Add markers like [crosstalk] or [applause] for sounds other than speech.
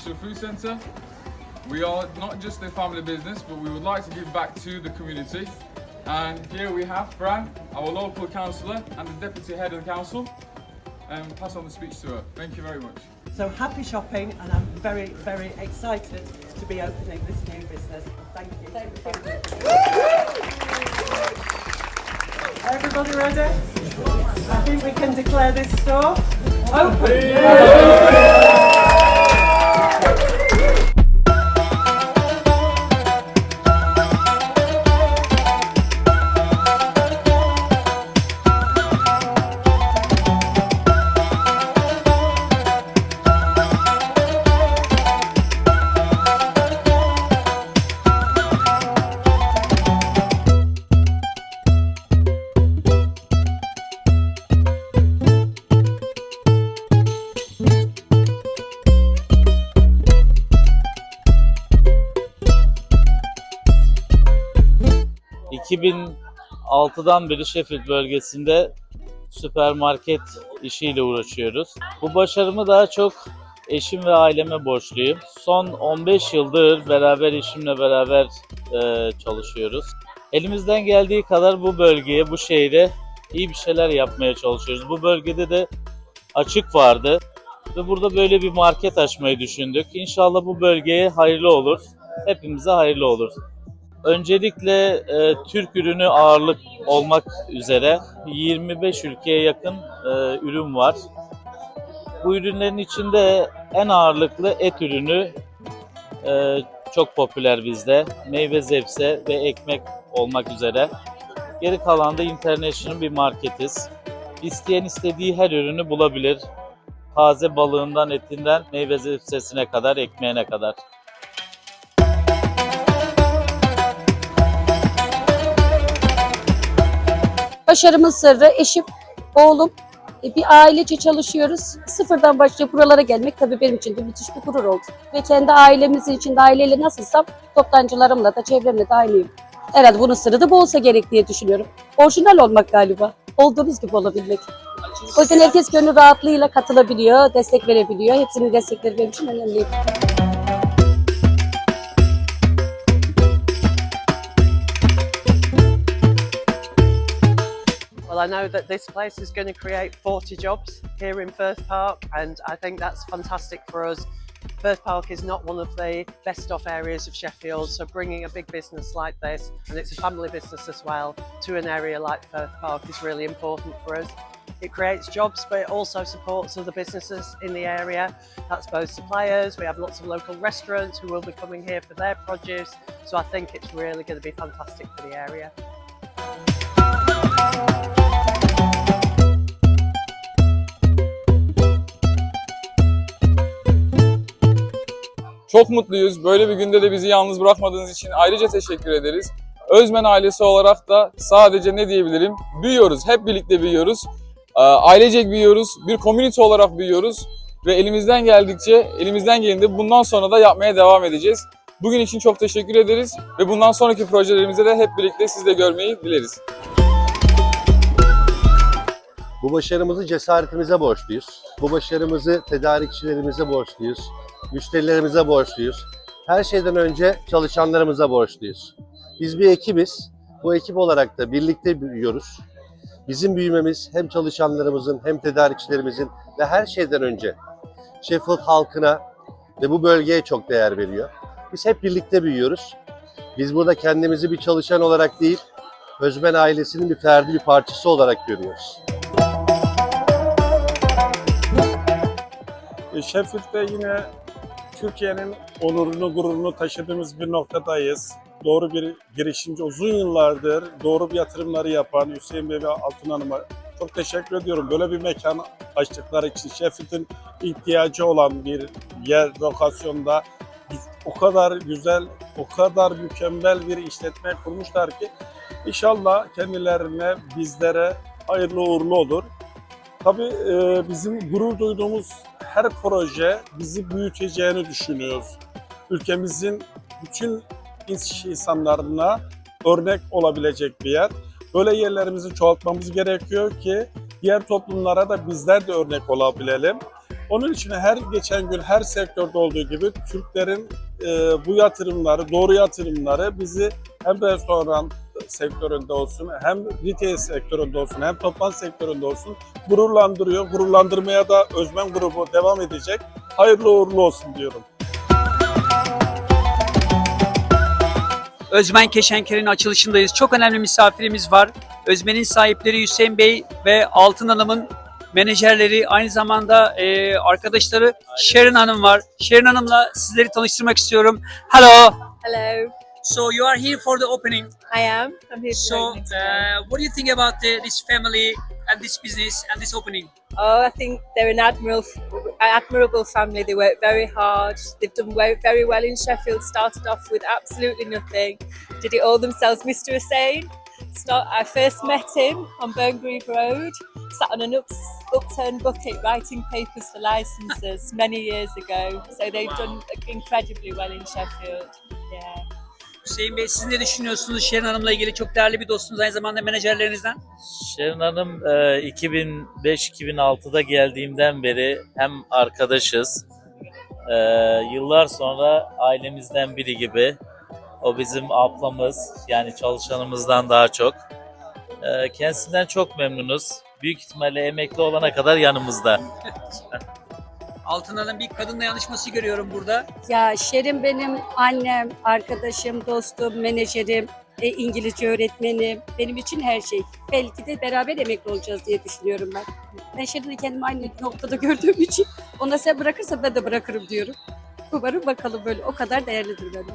International Food Centre. We are not just a family business, but we would like to give back to the community. And here we have Fran, our local councillor and the deputy head of the council. And pass on the speech to her. Thank you very much. So happy shopping, and I'm very, very excited to be opening this new business. Thank you. Everybody ready? I think we can declare this store open. Ee, 2006'dan beri Sheffield bölgesinde süpermarket işiyle uğraşıyoruz. Bu başarımı daha çok eşim ve aileme borçluyum. Son 15 yıldır beraber eşimle beraber e, çalışıyoruz. Elimizden geldiği kadar bu bölgeye, bu şehre iyi bir şeyler yapmaya çalışıyoruz. Bu bölgede de açık vardı ve burada böyle bir market açmayı düşündük. İnşallah bu bölgeye hayırlı olur. Hepimize hayırlı olur. Öncelikle e, Türk ürünü ağırlık olmak üzere 25 ülkeye yakın e, ürün var. Bu ürünlerin içinde en ağırlıklı et ürünü e, çok popüler bizde. Meyve zebze ve ekmek olmak üzere. Geri kalan da international bir marketiz. İsteyen istediği her ürünü bulabilir. Taze balığından, etinden, meyve zebzesine kadar, ekmeğine kadar. Başarımın sırrı eşim, oğlum. E, Bir ailece çalışıyoruz. Sıfırdan başlayıp buralara gelmek tabii benim için de müthiş bir gurur oldu. Ve kendi ailemizin içinde aileyle nasılsam toptancılarımla da çevremle de aynıyım. Herhalde bunun sırrı da bu olsa gerek diye düşünüyorum. Orijinal olmak galiba. Olduğunuz gibi olabilmek. O yüzden herkes gönül rahatlığıyla katılabiliyor, destek verebiliyor. Hepsinin destekleri benim için önemli. Well, I know that this place is going to create 40 jobs here in Firth Park, and I think that's fantastic for us. Firth Park is not one of the best off areas of Sheffield, so bringing a big business like this, and it's a family business as well, to an area like Firth Park is really important for us. It creates jobs, but it also supports other businesses in the area. That's both suppliers, we have lots of local restaurants who will be coming here for their produce, so I think it's really going to be fantastic for the area. Çok mutluyuz. Böyle bir günde de bizi yalnız bırakmadığınız için ayrıca teşekkür ederiz. Özmen ailesi olarak da sadece ne diyebilirim? Büyüyoruz. Hep birlikte büyüyoruz. Ee, Ailecek büyüyoruz. Bir komünite olarak büyüyoruz. Ve elimizden geldikçe, elimizden geldiğinde bundan sonra da yapmaya devam edeceğiz. Bugün için çok teşekkür ederiz. Ve bundan sonraki projelerimizde de hep birlikte sizle görmeyi dileriz. Bu başarımızı cesaretimize borçluyuz. Bu başarımızı tedarikçilerimize borçluyuz. Müşterilerimize borçluyuz. Her şeyden önce çalışanlarımıza borçluyuz. Biz bir ekibiz. Bu ekip olarak da birlikte büyüyoruz. Bizim büyümemiz hem çalışanlarımızın hem tedarikçilerimizin ve her şeyden önce Sheffield halkına ve bu bölgeye çok değer veriyor. Biz hep birlikte büyüyoruz. Biz burada kendimizi bir çalışan olarak değil, Özmen ailesinin bir ferdi bir parçası olarak görüyoruz. E, Sheffield'de yine Türkiye'nin onurunu, gururunu taşıdığımız bir noktadayız. Doğru bir girişimci, uzun yıllardır doğru bir yatırımları yapan Hüseyin Bey ve Altun Hanım'a çok teşekkür ediyorum. Böyle bir mekan açtıkları için Sheffield'in ihtiyacı olan bir yer, lokasyonda o kadar güzel, o kadar mükemmel bir işletme kurmuşlar ki inşallah kendilerine, bizlere hayırlı uğurlu olur. Tabii e, bizim gurur duyduğumuz her proje bizi büyüteceğini düşünüyoruz. Ülkemizin bütün insanlarına örnek olabilecek bir yer. Böyle yerlerimizi çoğaltmamız gerekiyor ki diğer toplumlara da bizler de örnek olabilelim. Onun için her geçen gün her sektörde olduğu gibi Türklerin e, bu yatırımları, doğru yatırımları bizi hem restoran sektöründe olsun, hem retail sektöründe olsun, hem toplantı sektöründe olsun gururlandırıyor. Gururlandırmaya da Özmen grubu devam edecek. Hayırlı uğurlu olsun diyorum. Özmen Keşenker'in açılışındayız. Çok önemli misafirimiz var. Özmen'in sahipleri Hüseyin Bey ve Altın Hanım'ın menajerleri, aynı zamanda e, arkadaşları Sharon Hanım var. Sharon Hanım'la sizleri tanıştırmak istiyorum. Hello. Hello, So you are here for the opening. I am. I'm here So uh, what do you think about uh, this family and this business and this opening? Oh, I think they're an admirable, admirable family. They work very hard. They've done very well in Sheffield. Started off with absolutely nothing. Did it all themselves. Mr. Hussein. Start, I first met him on Burngrave Road. Sat on an ups, upturned bucket writing papers for licenses many years ago. So they've done incredibly well in Sheffield. Yeah. Hüseyin Bey siz ne düşünüyorsunuz? Sharon Hanım'la ilgili çok değerli bir dostunuz aynı zamanda menajerlerinizden. Şerin Hanım e, 2005-2006'da geldiğimden beri hem arkadaşız, e, yıllar sonra ailemizden biri gibi. O bizim ablamız, yani çalışanımızdan daha çok. E, Kendisinden çok memnunuz. Büyük ihtimalle emekli olana kadar yanımızda. [laughs] Altın Hanım bir kadın dayanışması görüyorum burada. Ya Şerin benim annem, arkadaşım, dostum, menajerim, e, İngilizce öğretmenim. Benim için her şey. Belki de beraber emekli olacağız diye düşünüyorum ben. Ben Şerin'i kendimi aynı noktada gördüğüm için ona sen bırakırsan ben de bırakırım diyorum. Umarım bakalım böyle o kadar değerlidir benim.